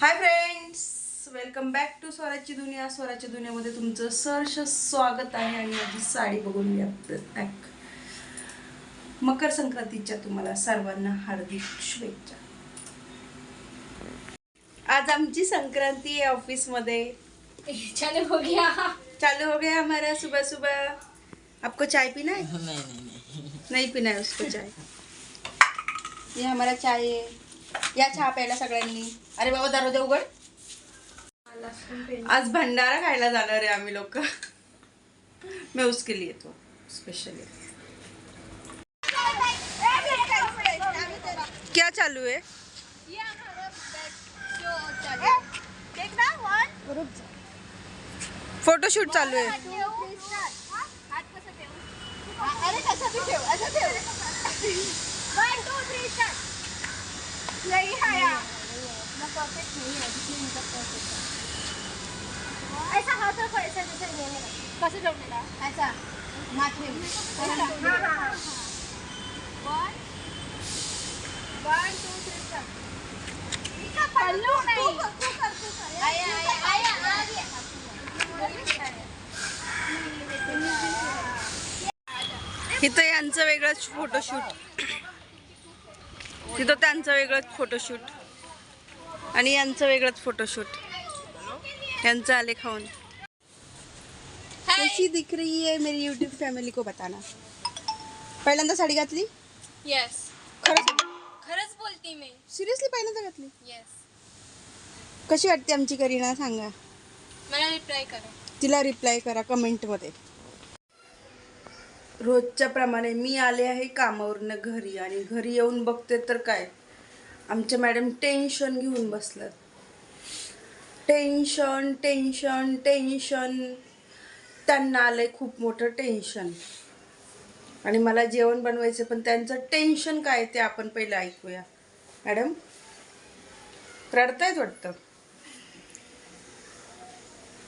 Hi friends welcome back to स्वराची दुनिया. स्वराच्या दुनियामध्ये तुमचं सहर्ष स्वागत आहे आणि माझी साडी बघून घ्या बॅक मकर संक्रांतीच्या तुम्हाला सर्वांना हार्दिक शुभेच्छा. आज आमची संक्रांती आहे ऑफिसमध्ये चलो हो गया. चालू हो गया हमारा सुबह सुबह आपको चाय पीना है? नहीं नहीं नहीं। नहीं पीना है उसको चाय. ये हमारा चाय है. या चहा प्यायला सगळ्यांनी. अरे बाबा दरवाजा उघड. आज भंडारा खायला जाणार आहे आम्ही लोक. मी उसके लिए तो स्पेशली क्या चालू है फोटोशूट चालू आहे. अरे कसं ठेव. असं ठेव वन टू थ्री स्टार्ट नाही हाया ना परफेक्ट नहीं है इनका परफेक्ट है ऐसा हाथ रखो ऐसा जैसे ये है कैसे जोड़ने का ऐसा माथे में हाँ हाँ हाँ. One one two three start पल्लू नहीं. आया आया आया आ गया इथं यांचं वेगळंच फोटोशूट तिथं त्यांचं वेगळंच फोटोशूट आणि यांचं वेगळंच फोटोशूट यांचं आले खाऊन. कशी दिख रही है मेरी यूट्यूब फॅमिली को बताना. पहिल्यांदा साडी घातली? यस खरंच खरंच बोलती मी. सिरियसली पहिल्यांदा घातली? येस कशी वाटते आमची करीना? सांगा. मला रिप्लाय करा. तिला रिप्लाय करा कमेंटमध्ये रोजच्या प्रमाणे मी आले आहे कामावरनं घरी आणि घरी येऊन बघते तर काय? आमच्या मॅडम टेन्शन घेऊन बसलं टेन्शन टेन्शन टेन्शन. त्यांना आलंय खूप मोठं टेन्शन. आणि मला जेवण बनवायचं पण त्यांचं टेन्शन काय ते आपण पहिलं ऐकूया. मॅडम रडतायत वाटतं?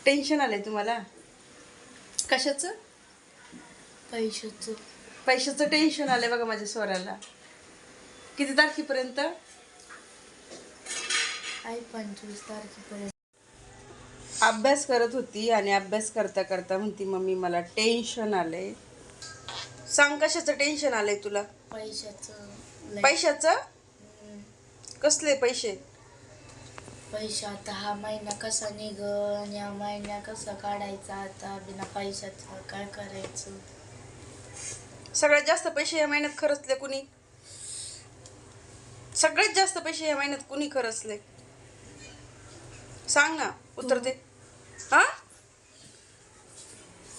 टेन्शन आलंय तुम्हाला? कशाचं? पैशाचं. पैशाचं टेन्शन आलंय बघा माझ्या स्वराला. किती तारखेपर्यंत? आई पंचवीस तारखेपर्यंत. अभ्यास करत होती आणि अभ्यास करता करता म्हणती मम्मी मला टेन्शन आलंय. सांग कशाचं टेन्शन आलंय तुला? पैशाचं पैशाचं? कसले पैसे? पैसा आता हा महिना कसा आणि हा महिना कसा काढायचा आता बिना पैशाचा काय करायचं? सगळ्यात जास्त पैसे या महिन्यात खरचले कुणी? सगळ्यात जास्त पैसे या महिन्यात कुणी खरचले? सांग ना उत्तर दे. हा?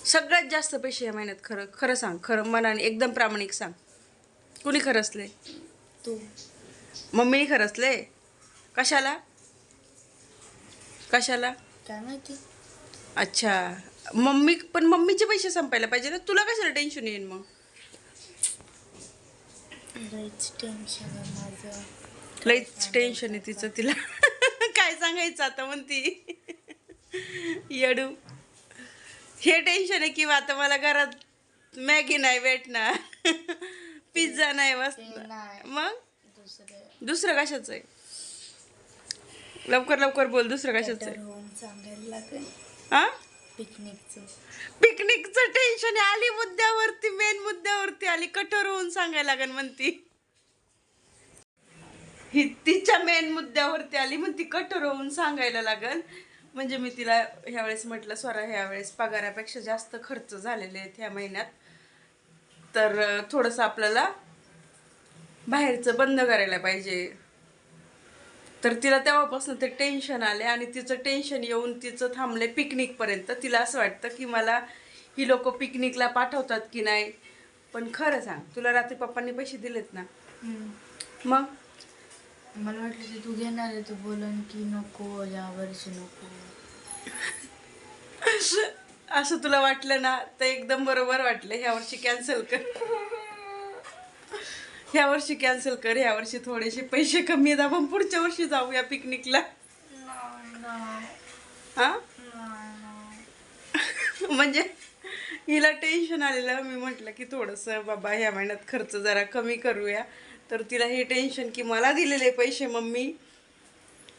सगळ्यात जास्त पैसे या महिन्यात खरं खरं सांग खरं मनाने एकदम प्रामाणिक सांग. कुणी खरचले तू. मम्मीने खरचले कशाला? कशाला? काय माहिती? अच्छा. मम्मी पण मम्मीचे पैसे संपायला पाहिजे ना. तुला कशाला टेन्शन येईल मग? लईच टेन्शन आहे माझं. लईच टेन्शन आहे तिचं तिला. काय सांगायचं आता म्हणती? येडू. हे टेन्शन आहे किंवा आता मला घरात मॅगी नाही भेटणार. पिझ्झा नाही बसणार. मग? दुसरे. कशाचं आहे? लवकर लवकर बोल दुसरं कशाचं आहे? हा पिकनिकचं पिकनिकचं टेन्शन आहे. आली मुद्द्यावरती मेन मुद्द्यावरती आली. कठोर होऊन सांगायला लागेल म्हणती. ही तिच्या मेन मुद्द्यावरती आली. म्हणती कठोर होऊन सांगायला लागल. म्हणजे मी तिला ह्या वेळेस म्हटलं स्वरा ह्या वेळेस पगारापेक्षा जास्त खर्च झालेले आहेत ह्या महिन्यात. तर थोडंसं आपल्याला बाहेरचं बंद करायला पाहिजे. तर तिला तेव्हापासून ते टेन्शन आले आणि तिचं टेन्शन येऊन तिचं थांबले पिकनिकपर्यंत तिला असं वाटतं की मला ही लोक पिकनिकला पाठवतात की नाही. पण खरं सांग तुला रात्री पप्पांनी पैसे दिलेत ना? मग? मला वाटलं की तू घेणार आहे तू बोलन की नको या वर्षी नको. असं तुला वाटलं ना तर एकदम बरोबर वाटलं. ह्या वर्षी कॅन्सल कर. ह्या वर्षी कॅन्सल कर. ह्या वर्षी थोडेसे पैसे कमी आहेत. आपण पुढच्या वर्षी जाऊया पिकनिकला हा? म्हणजे हिला टेन्शन आलेलं. मी म्हटलं की थोडंसं बाबा ह्या महिन्यात खर्च जरा कमी करूया. तर तिला हे टेन्शन की मला दिलेले पैसे मम्मी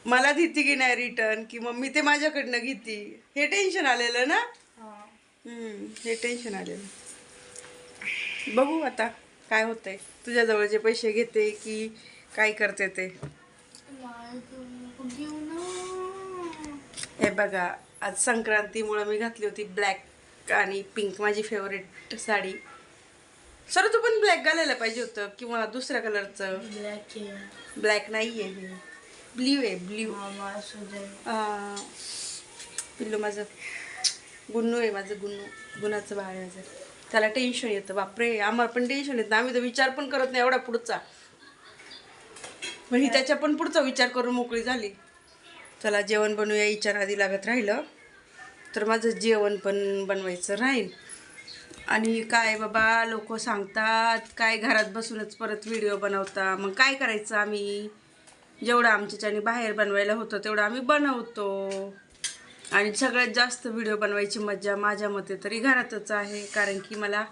मला देते की नाही रिटर्न की मग मी ते माझ्याकडनं घेते. हे टेन्शन आलेलं ना? हे. टेन्शन आलेलं. बघू आता काय होतंय. तुझ्याजवळ जे पैसे घेते की काय करते ते? हे बघा आज संक्रांतीमुळं मी घातली होती ब्लॅक आणि पिंक माझी फेवरेट साडी. सर तू पण ब्लॅक घालायला पाहिजे होतं किंवा दुसऱ्या कलरचं ब्लॅक नाही आहे. ब्ल्यू आहे ब्ल्यू पिल्लू माझं. गुन्नू आहे माझं गुन्नू. गुणाचं बाळ आहे माझं. त्याला टेन्शन येतं. बापरे आम्हाला पण टेन्शन येतं. आम्ही तर विचार पण करत नाही एवढा पुढचा. पण ही त्याच्या पण पुढचा विचार करून मोकळी झाली. चला जेवण बनवूया हिच्या आधी लागत राहिलं. तर माझं जेवण पण बनवायचं राहील. आणि काय बाबा लोक सांगतात काय घरात बसूनच परत व्हिडिओ बनवता. मग काय करायचं आम्ही? जेवढं आमच्याच्याने बाहेर बनवायला होतं तेवढं आम्ही बनवतो. आणि सगळ्यात जास्त व्हिडिओ बनवायची मज्जा माझ्या मते तरी घरातच आहे. कारण की मला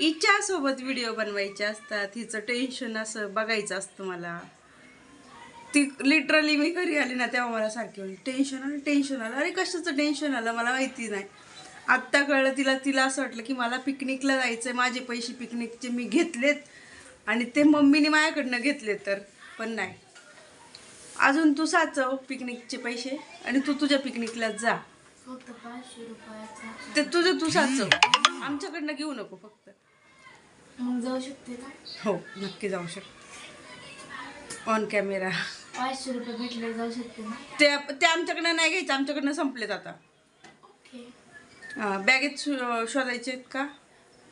हिच्यासोबत व्हिडिओ बनवायचे असतात. हिचं टेन्शन असं बघायचं असतं मला. ती लिटरली मी घरी आली ना तेव्हा मला सारखी टेन्शन आलं टेन्शन आलं. अरे कशाचं टेन्शन आलं? मला माहिती नाही. आत्ता कळलं तिला तिला असं वाटलं की मला पिकनिकला जायचं आहे माझे पैसे पिकनिकचे मी घेतलेत. आणि ते मम्मीने माझ्याकडनं घेतले तर पण नाही. अजून तू साचव पिकनिकचे पैसे आणि तू तुझ्या पिकनिकला जा. ते तुझं तू साचव. आमच्याकडनं घेऊ नको फक्त. मग जाऊ शकते का? हो नक्की जाऊ शक. ऑन कॅमेरा पाचशे रुपये भेटले जाऊ शकते ना? ते ते आमच्याकडनं नाही घ्यायचं आमच्याकडनं संपलेत आता. ओके. बॅगेत शोधायचे आहेत का?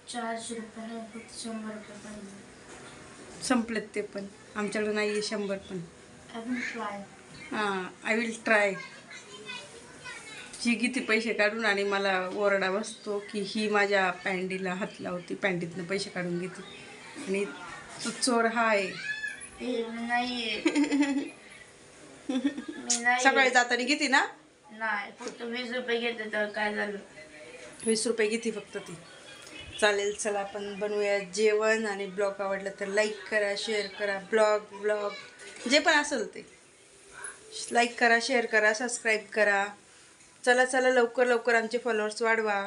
चारशे रुपये शंभर रुपये संपलेत ते पण. आमच्याकडे नाही आहे शंभर पण. हां आय विल ट्राय ही किती पैसे काढून आणि मला ओरडा बसतो की ही माझ्या पॅन्टीला हात लावती पॅन्टीतनं पैसे काढून घेते. आणि तू चोर हा आहे सकाळी जाताना किती ना? नाही फक्त वीस रुपये घेते तर काय झालं? वीस रुपये किती फक्त ती. चालेल चला आपण बनवूया जेवण आणि ब्लॉग आवडला तर लाईक करा शेअर करा ब्लॉग ब्लॉग जे पण असेल ते. लाईक करा शेअर करा सबस्क्राईब करा. चला चला लवकर लवकर आमचे फॉलोअर्स वाढवा.